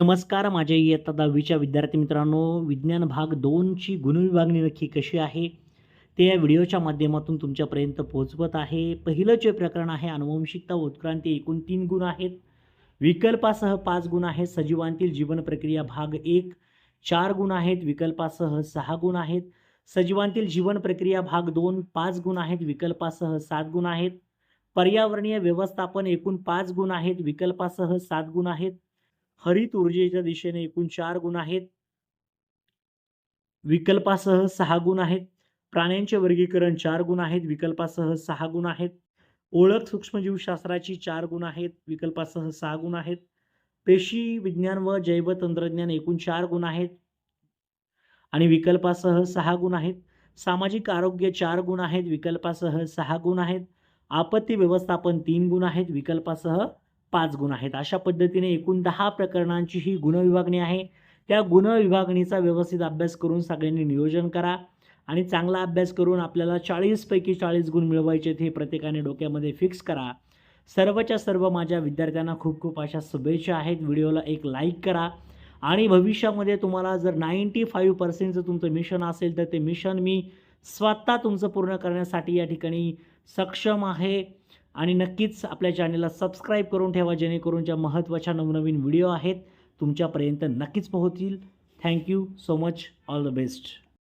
नमस्कार माझ्या इयत्ता दहावीच्या विद्यार्थी मित्रांनो. विज्ञान भाग दोनची गुणविभागणी नक्की कशी आहे? ते या व्हिडिओच्या माध्यमातून तुमच्यापर्यंत पोहोचवत आहे. पहिलं जे प्रकरण आहे अनुवंशिकता व उत्क्रांती एकूण तीन गुण आहेत. विकल्पासह पाच गुण आहेत. सजीवांतील जीवन प्रक्रिया भाग एक चार गुण आहेत. विकल्पासह सहा गुण आहेत. सजीवांतील जीवन प्रक्रिया भाग दोन पाच गुण आहेत. विकल्पासह सात गुण आहेत. पर्यावरणीय व्यवस्थापन एकूण पाच गुण आहेत. विकल्पासह सात गुण आहेत. हरित ऊर्जेच्या दिशेने एकूण चार गुण आहेत विकल्पासह सहा गुण आहेत प्राण्यांचे वर्गीकरण चार गुण आहेत विकल्पासह सहा गुण आहेत ओळख सूक्ष्मजीवशास्त्राची चार गुण आहेत विकल्पासह सहा गुण आहेत पेशी विज्ञान व जैव तंत्रज्ञान एकूण चार गुण आहेत आणि विकल्पासह सहा गुण आहेत सामाजिक आरोग्य चार गुण आहेत विकल्पासह सहा गुण आहेत आपत्ती व्यवस्थापन तीन गुण आहेत विकल्पासह पाच गुण आहेत. अशा पद्धतीने एकूण दहा प्रकरणांची ही गुणविभागणी आहे. त्या गुणविभागणीचा व्यवस्थित अभ्यास करून सगळ्यांनी नियोजन करा आणि चांगला अभ्यास करून आपल्याला चाळीसपैकी चाळीस गुण मिळवायचे हे प्रत्येकाने डोक्यामध्ये फिक्स करा. सर्वच्या सर्व माझ्या विद्यार्थ्यांना खूप खूप अशा शुभेच्छा आहेत. व्हिडिओला एक लाईक करा आणि भविष्यामध्ये तुम्हाला जर नाईंटी फाईव्ह पर्सेंटचं तुमचं मिशन असेल तर ते मिशन मी स्वतः तुमचं पूर्ण करण्यासाठी या ठिकाणी सक्षम आहे. आणि नक्कीच आपल्या चॅनलला सबस्क्राईब करून ठेवा जेणेकरून ज्या महत्त्वाच्या नवनवीन व्हिडिओ आहेत तुमच्यापर्यंत नक्कीच पोहोचतील. Thank you so much. All the best.